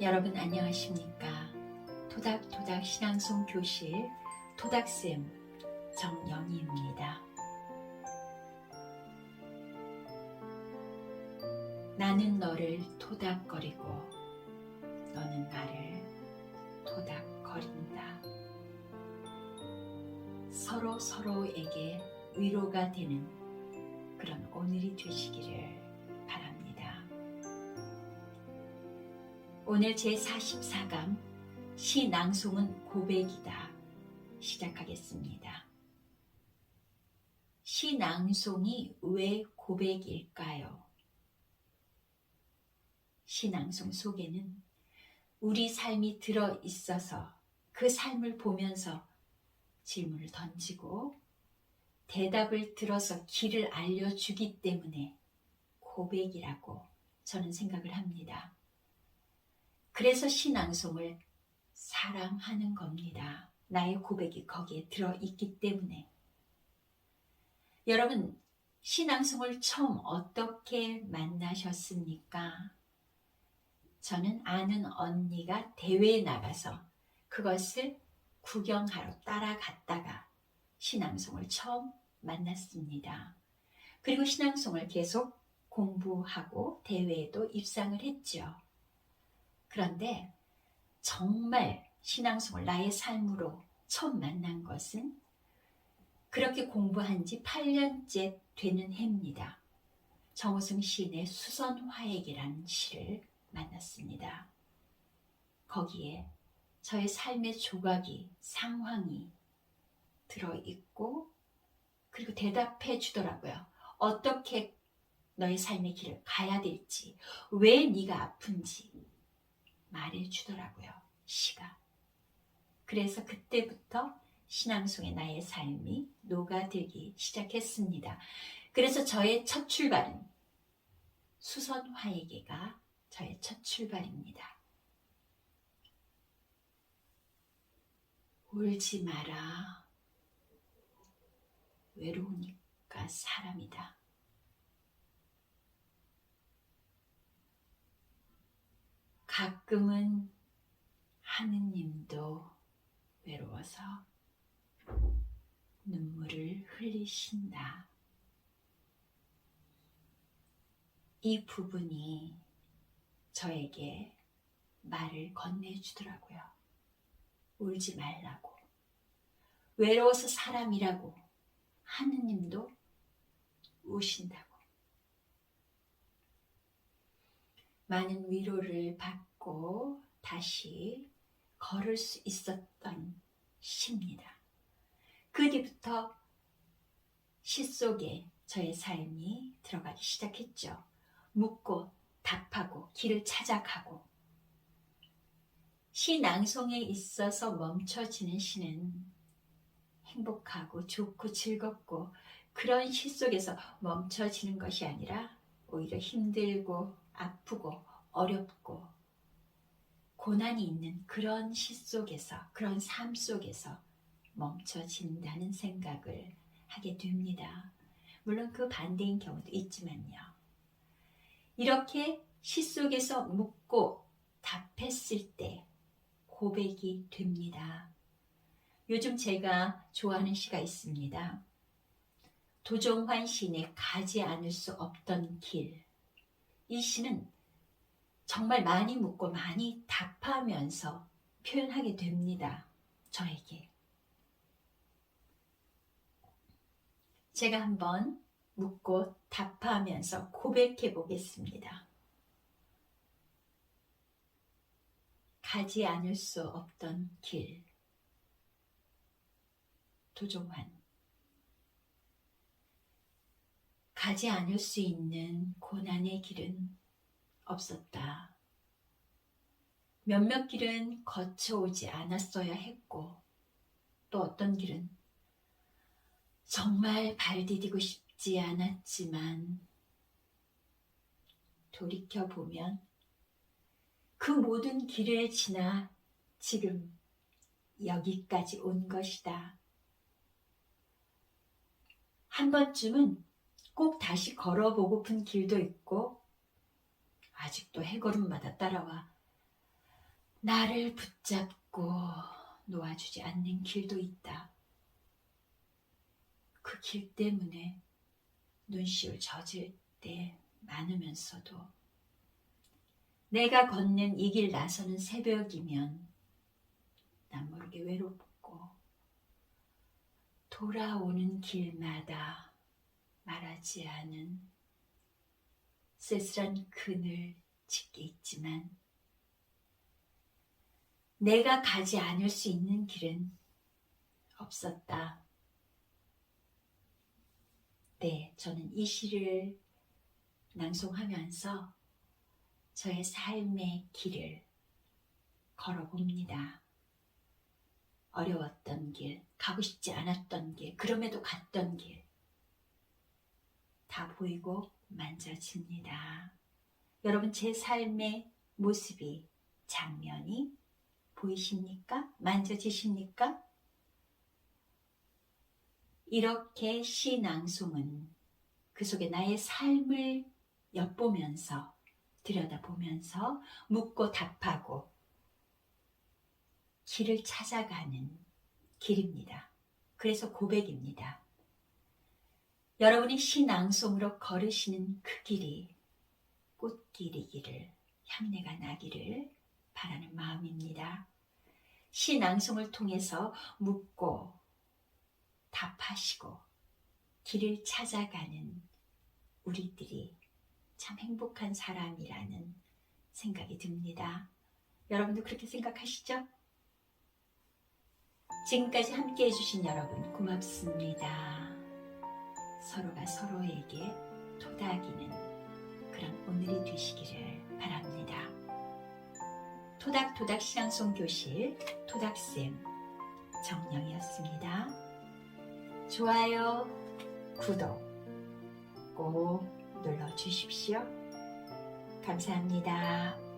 여러분 안녕하십니까? 토닥토닥 신앙송 교실 토닥쌤 정영희입니다. 나는 너를 토닥거리고 너는 나를 토닥거린다. 서로 서로에게 위로가 되는 그런 오늘이 되시기를 오늘 제44강 시낭송은 고백이다 시작하겠습니다. 시낭송이 왜 고백일까요? 시낭송 속에는 우리 삶이 들어 있어서 그 삶을 보면서 질문을 던지고 대답을 들어서 길을 알려주기 때문에 고백이라고 저는 생각을 합니다. 그래서 신앙송을 사랑하는 겁니다. 나의 고백이 거기에 들어있기 때문에. 여러분, 신앙송을 처음 어떻게 만나셨습니까? 저는 아는 언니가 대회에 나가서 그것을 구경하러 따라갔다가 신앙송을 처음 만났습니다. 그리고 신앙송을 계속 공부하고 대회에도 입상을 했죠. 그런데 정말 신앙송을 나의 삶으로 처음 만난 것은 그렇게 공부한 지 8년째 되는 해입니다. 정우승 시인의 수선화액이라는 시를 만났습니다. 거기에 저의 삶의 조각이, 상황이 들어있고, 그리고 대답해 주더라고요. 어떻게 너의 삶의 길을 가야 될지, 왜 네가 아픈지 말해 주더라고요. 시가. 그래서 그때부터 신앙송의 나의 삶이 녹아들기 시작했습니다. 그래서 저의 첫 출발은 수선화에게가 저의 첫 출발입니다. 울지 마라. 외로우니까 사람이다. 가끔은 하느님도 외로워서 눈물을 흘리신다. 이 부분이 저에게 말을 건네주더라고요. 울지 말라고. 외로워서 사람이라고. 하느님도 우신다고. 많은 위로를 받고 다시 걸을 수 있었던 시입니다. 그 뒤부터 시 속에 저의 삶이 들어가기 시작했죠. 묻고 답하고 길을 찾아가고 시 낭송에 있어서 멈춰지는 시는 행복하고 좋고 즐겁고 그런 시 속에서 멈춰지는 것이 아니라 오히려 힘들고 아프고 어렵고 고난이 있는 그런 시 속에서 그런 삶 속에서 멈춰진다는 생각을 하게 됩니다. 물론 그 반대인 경우도 있지만요. 이렇게 시 속에서 묻고 답했을 때 고백이 됩니다. 요즘 제가 좋아하는 시가 있습니다. 도종환 시인의 가지 않을 수 없던 길. 이 시는 정말 많이 묻고 많이 답하면서 표현하게 됩니다. 저에게. 제가 한번 묻고 답하면서 고백해 보겠습니다. 가지 않을 수 없던 길. 도종환. 가지 않을 수 있는 고난의 길은 없었다. 몇몇 길은 거쳐오지 않았어야 했고, 또 어떤 길은 정말 발 디디고 싶지 않았지만, 돌이켜보면 그 모든 길을 지나 지금 여기까지 온 것이다. 한 번쯤은 꼭 다시 걸어보고픈 길도 있고, 아직도 해걸음마다 따라와 나를 붙잡고 놓아주지 않는 길도 있다. 그 길 때문에 눈시울 젖을 때 많으면서도 내가 걷는 이 길 나서는 새벽이면 난 모르게 외롭고 돌아오는 길마다 말하지 않은 쓸쓸한 그늘 짙게 있지만 내가 가지 않을 수 있는 길은 없었다. 네, 저는 이 시를 낭송하면서 저의 삶의 길을 걸어봅니다. 어려웠던 길, 가고 싶지 않았던 길, 그럼에도 갔던 길. 다 보이고 만져집니다. 여러분, 제 삶의 모습이, 장면이 보이십니까? 만져지십니까? 이렇게 시 낭송은 그 속에 나의 삶을 엿보면서 들여다보면서 묻고 답하고 길을 찾아가는 길입니다. 그래서 고백입니다. 여러분이 시 낭송으로 걸으시는 그 길이 꽃길이기를 향내가 나기를 바라는 마음입니다. 시 낭송을 통해서 묻고 답하시고 길을 찾아가는 우리들이 참 행복한 사람이라는 생각이 듭니다. 여러분도 그렇게 생각하시죠? 지금까지 함께 해주신 여러분 고맙습니다. 서로가 서로에게 토닥이는 그런 오늘이 되시기를 바랍니다. 토닥토닥 신앙송 교실 토닥쌤 정령이었습니다. 좋아요, 구독 꼭 눌러주십시오. 감사합니다.